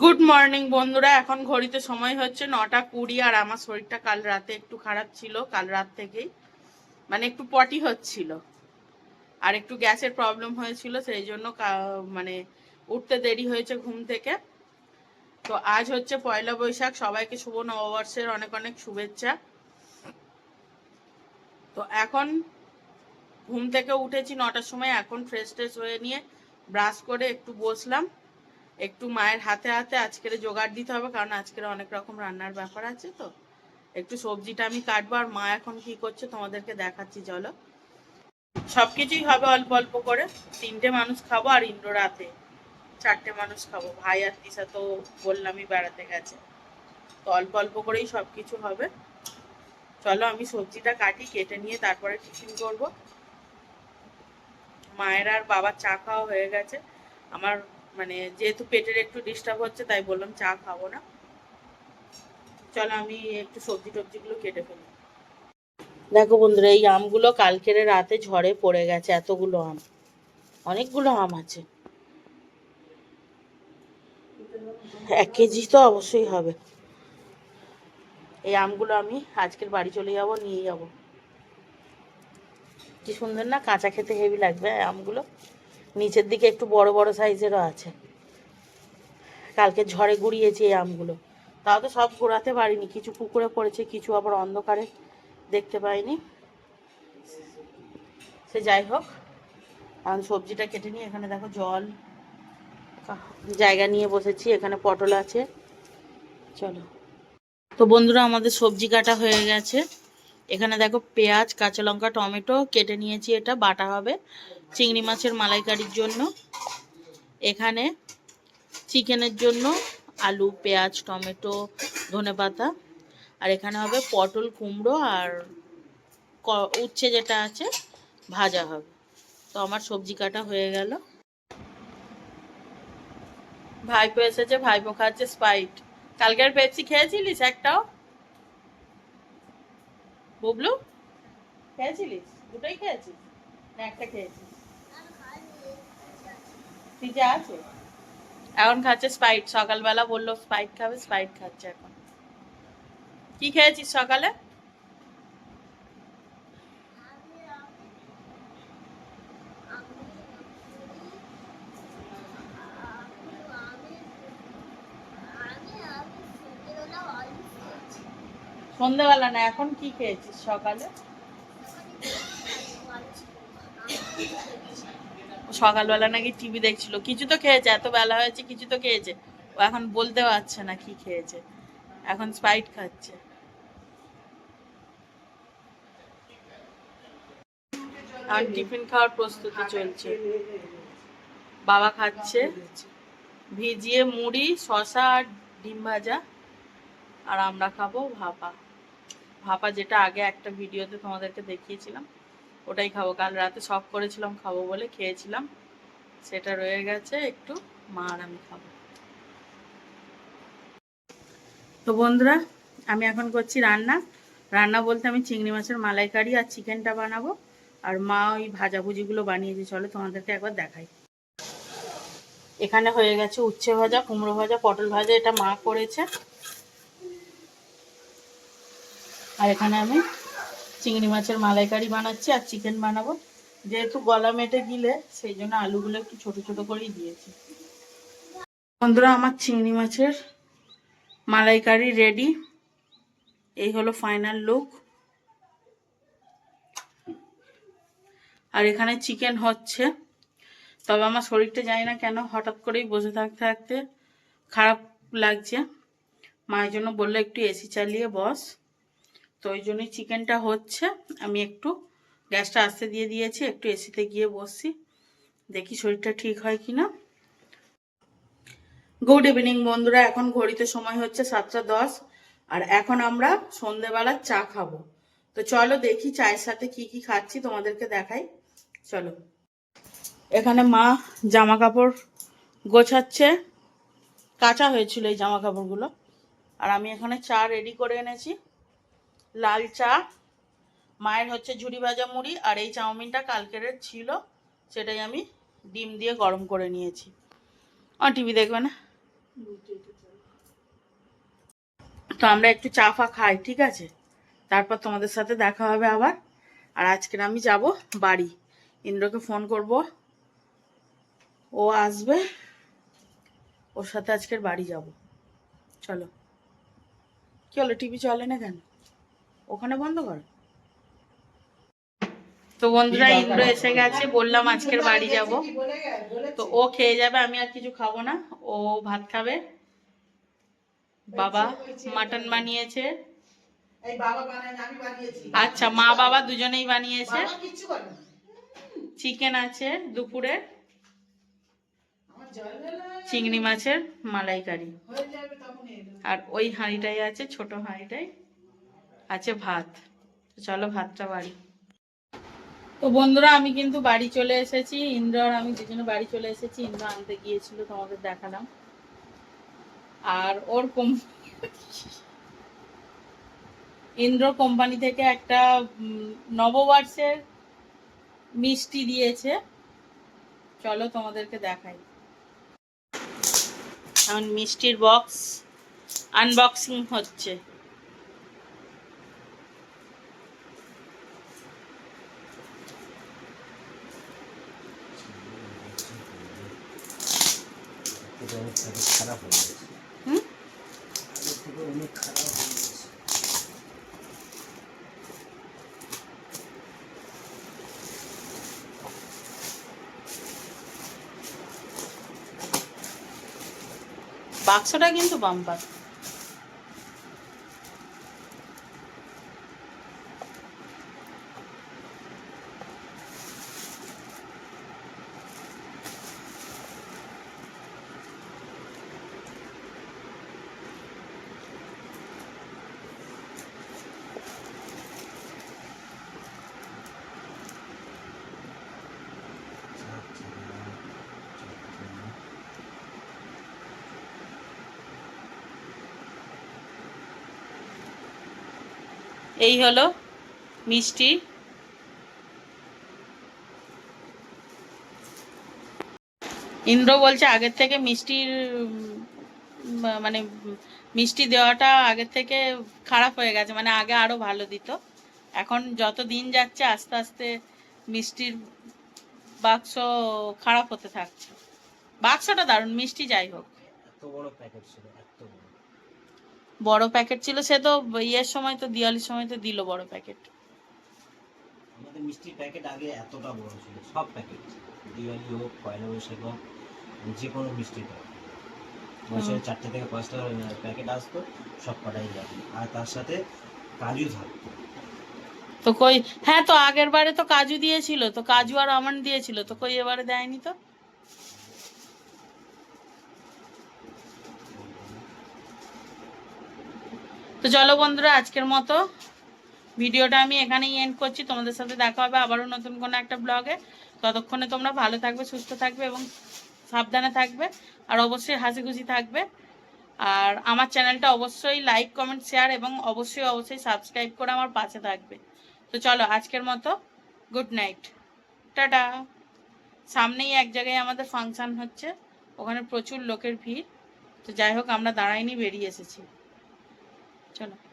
Good morning বন্ধুরা। এখন ঘড়িতে সময় হচ্ছে নটা কুড়ি, আর আমার শরীরটা কাল রাতে একটু খারাপ ছিল, কাল রাত থেকেই। মানে একটু পটি হচ্ছিল। আর একটু গ্যাসের প্রবলেম হয়েছিল, সেই জন্য মানে উঠতে দেরি হয়েছে ঘুম থেকে। তো আজ হচ্ছে পয়লা বৈশাখ। সবাইকে শুভ নববর্ষের অনেক অনেক শুভেচ্ছা। তো এখন ঘুম থেকে উঠেছি নটার সময়। এখন ফ্রেশ ট্রেশ হয়ে নিয়ে ব্রাশ করে একটু বসলাম। একটু মায়ের হাতে হাতে আজকের জোগাড় দিতে হবে, কারণ আজকের অনেক রকম রান্নার ব্যাপার আছে তো। একটু সবজিটা আমি কাটবো আর মা এখন কি করছে তোমাদেরকে দেখাচ্ছি, চলো। সবকিছুই হবে অল্প অল্প করে। তিনটে মানুষ খাব আর ইন্দ্র রাতে চারটে মানুষ খাব। ভাই আর দিশা তো বললামই বেড়াতে গেছে। তো অল্প অল্প করেই সবকিছু হবে। চলো আমি সবজিটা কাটি, কেটে নিয়ে তারপরে টিফিন করব। মায়ের আর বাবার চা খাওয়া হয়ে গেছে। আমার মানে যেহেতু পেটের একটু ডিস্টার্ব হচ্ছে, তাই বললাম চা খাব না। চলো আমি একটু সবজি টবজিগুলো কেটে ফেলি। দেখো বন্ধুরা, এই আমগুলো কালকের রাতে ঝড়ে পড়ে গেছে, এতগুলো আম। অনেকগুলো আম আছে। এক কেজি তো অবশ্যই হবে। এই আমগুলো আমি আজকের বাড়ি চলে যাব, নিয়ে যাব। কি সুন্দর না, কাঁচা খেতে হেভি লাগবে আমগুলো। নিচের দিকে একটু বড় বড় সাইজেরও আছে। কালকে ঝড়ে গুড়িয়েছি এই আমগুলো। তাও তো সব ঘোরাতে পারিনি। কিছু পুকুরে পড়েছে, কিছু আবার অন্ধকারে দেখতে পাইনি। সে যাই হোক এখন সবজিটা কেটে নিয়ে এখানে দেখো জল জায়গা নিয়ে বসেছি, এখানে পটল আছে। চলো। তো বন্ধুরা, আমাদের সবজি কাটা হয়ে গেছে। এখানে দেখো পেঁয়াজ, কাঁচা লঙ্কা, টমেটো কেটে নিয়েছি, এটা বাটা হবে। চিংড়ি মাছের মালাইকারির জন্য, এখানে চিকেনের জন্য আলু, পেঁয়াজ, টমেটো ধনেপাতা আর এখানে হবে পটল, কুমড়ো, আর উচ্ছে যেটা আছে ভাজা হবে। তো আমার সবজি কাটা হয়ে গেল। ভাইপো এসেছে, ভাইপো খাচ্ছে স্পাইট কালকের পেপসি খেয়েছিলিস একটাও? বুবলু, খেয়েছিলিস? দুটোই খেয়েছিস? না, একটা খেয়েছিস। এখন খাচ্ছে স্পাইট সকালবেলা বলল স্পাইট খাবে স্পাইট খাচ্ছে এখন। কি খেয়েছিস সকালে? সন্ধ্যেবেলা না, এখন কি খেয়েছিস সকালে? সকালবেলা নাকি টিভি দেখছিল। কিছু তো খেয়েছে, এত বেলা হয়েছে, কিছু তো খেয়েছে। ও এখন বলতে পারছে না কি খেয়েছে। এখন স্পাইট খাচ্ছে। আর টিফিন খাওয়ার প্রস্তুতি চলছে। বাবা খাচ্ছে। ভিজিয়ে মুড়ি শশা আর ডিম ভাজা। আর আমরা খাব ভাপা। ভাপা যেটা আগে একটা ভিডিওতে তোমাদেরকে দেখিয়েছিলাম। ওটাই খাব। কাল রাতে সব করেছিলাম, খাব বলে খেয়েছিলাম। সেটা রয়ে গেছে, একটু মা আর আমি খাব। তো বন্ধুরা, আমি এখন করছি রান্না। রান্না বলতে আমি চিংড়ি মাছের মালাইকারি আর চিকেনটা বানাবো। আর মা ওই ভাজাভুজিগুলো বানিয়েছে, চলো তোমাদেরকে একবার দেখাই। এখানে হয়ে গেছে উচ্ছে ভাজা, কুমড়ো ভাজা, পটল ভাজা, এটা মা করেছে। আর এখানে আমি চিংড়ি মাছের মালাইকারি বানাচ্ছি আর চিকেন বানাবো। যেহেতু গলা মেটে গিলে, সেই জন্য আলুগুলো একটু ছোট ছোট করেই দিয়েছি। বন্ধুরা, আমার চিংড়ি মাছের মালাইকারি রেডি এই হলো ফাইনাল লুক আর এখানে চিকেন হচ্ছে। তবে আমার শরীরটা জানি না কেন হঠাৎ করেই বসে থাকতে থাকতে খারাপ লাগছে। মায়ের জন্য বলল, একটু এসি চালিয়ে বস। তো ওই জন্যই চিকেনটা হচ্ছে। আমি একটু গ্যাসটা আস্তে দিয়ে দিয়েছি, একটু এসিতে গিয়ে বসছি। দেখি শরীরটা ঠিক হয় কি না গুড ইভিনিং বন্ধুরা, এখন ঘড়িতে সময় হচ্ছে সাতটা দশ, আর এখন আমরা সন্ধেবেলা চা খাব। তো চলো দেখি চায়ের সাথে কি কি খাচ্ছি, তোমাদেরকে দেখাই। চলো। এখানে মা জামা কাপড় গোছাচ্ছে। কাঁচা হয়েছিল এই জামা কাপড়গুলো আর আমি এখানে চা রেডি করে এনেছি। লাল চা। মায়ের হচ্ছে ঝুড়ি ভাজা মুড়ি, আর এই চাউমিনটা কালকের ছিল, সেটাই আমি ডিম দিয়ে গরম করে নিয়েছি। আর টিভি দেখবে না? তো আমরা একটু চা ফা খাই, ঠিক আছে? তারপর তোমাদের সাথে দেখা হবে আবার। আর আজকের আমি যাব বাড়ি। ইন্দ্রকে ফোন করব। ও আসবে, ওর সাথে আজকের বাড়ি যাব। চলো। কি হলো, টিভি চলে না কেন? ওখানে বন্ধ কর। তো বন্ধুরা ইন্দ্র এসে গেছে বললাম আজকের বাড়ি যাব। তো ও খেয়ে যাবে আমি আর কিছু খাব না। ও ভাত খাবে। বাবা মাটন বানিয়েছে। আচ্ছা মা বাবা দুজনেই বানিয়েছে। চিকেন আছে দুপুরে। চিংড়ি মাছের মালাইকারি। আর ওই হাঁড়িটাই আছে ছোট হাঁড়িটাই। আছে ভাত। চলো ভাতটা বাড়ি। তো বন্ধুরা, আমি কিন্তু বাড়ি চলে এসেছি। ইন্দ্র আর আমি দুজনে বাড়ি চলে এসেছি। ইন্দ্র আনতে গিয়েছিল, তোমাদের দেখালাম। আর ওর কম ইন্দ্র কোম্পানি থেকে একটা নববর্ষের মিষ্টি দিয়েছে। চলো তোমাদেরকে দেখাই। এখন মিষ্টির বক্স আনবক্সিং হচ্ছে এটা অনেক খারাপ হয়ে গেছে। বাক্সটা কিন্তু বাম্পার এই হলো মিষ্টি। ইন্দ্র বলছে আগের থেকে মিষ্টির মানে মিষ্টি দেওয়াটা আগের থেকে খারাপ হয়ে গেছে মানে আগে আরও ভালো দিত। এখন যত দিন যাচ্ছে আস্তে আস্তে মিষ্টির বাক্স খারাপ হতে থাকছে। বাক্সটা দারুণ, মিষ্টি যাই হোক। এত বড় প্যাকেট ছিল, এত বড়। বড় প্যাকেট ছিল সে তো ইয়ের সময় তো দিওয়ালির সময় তো দিল বড় প্যাকেট। আমাদের মিষ্টির প্যাকেট আগে এতটা বড় ছিল সব প্যাকেট। দিওয়ালি হোক পয়লা বৈশাখ হোক যে কোনো মিষ্টির প্যাকেট। বছরে চারটে থেকে পাঁচটা প্যাকেট আসতো সব কটাই যাবে আর তার সাথে কাজু থাকতো। তো কই হ্যাঁ তো আগের বারে তো কাজু দিয়েছিল তো কাজু আর আমন্ড দিয়েছিল তো কই এবারে দেয়নি তো? তো চলো বন্ধুরা, আজকের মতো ভিডিওটা আমি এখানেই এন্ড করছি। তোমাদের সাথে দেখা হবে আবারও নতুন কোনো একটা ব্লগে। ততক্ষণে তোমরা ভালো থাকবে, সুস্থ থাকবে এবং সাবধানে থাকবে আর অবশ্যই হাসি খুশি থাকবে। আর আমার চ্যানেলটা অবশ্যই লাইক কমেন্ট শেয়ার এবং অবশ্যই অবশ্যই সাবস্ক্রাইব করে আমার পাশে থাকবে। তো চলো, আজকের মতো গুড নাইট টাটা। সামনেই এক জায়গায় আমাদের ফাংশান হচ্ছে, ওখানে প্রচুর লোকের ভিড়। তো যাই হোক, আমরা দাঁড়াইনি, বেরিয়ে এসেছি। চলো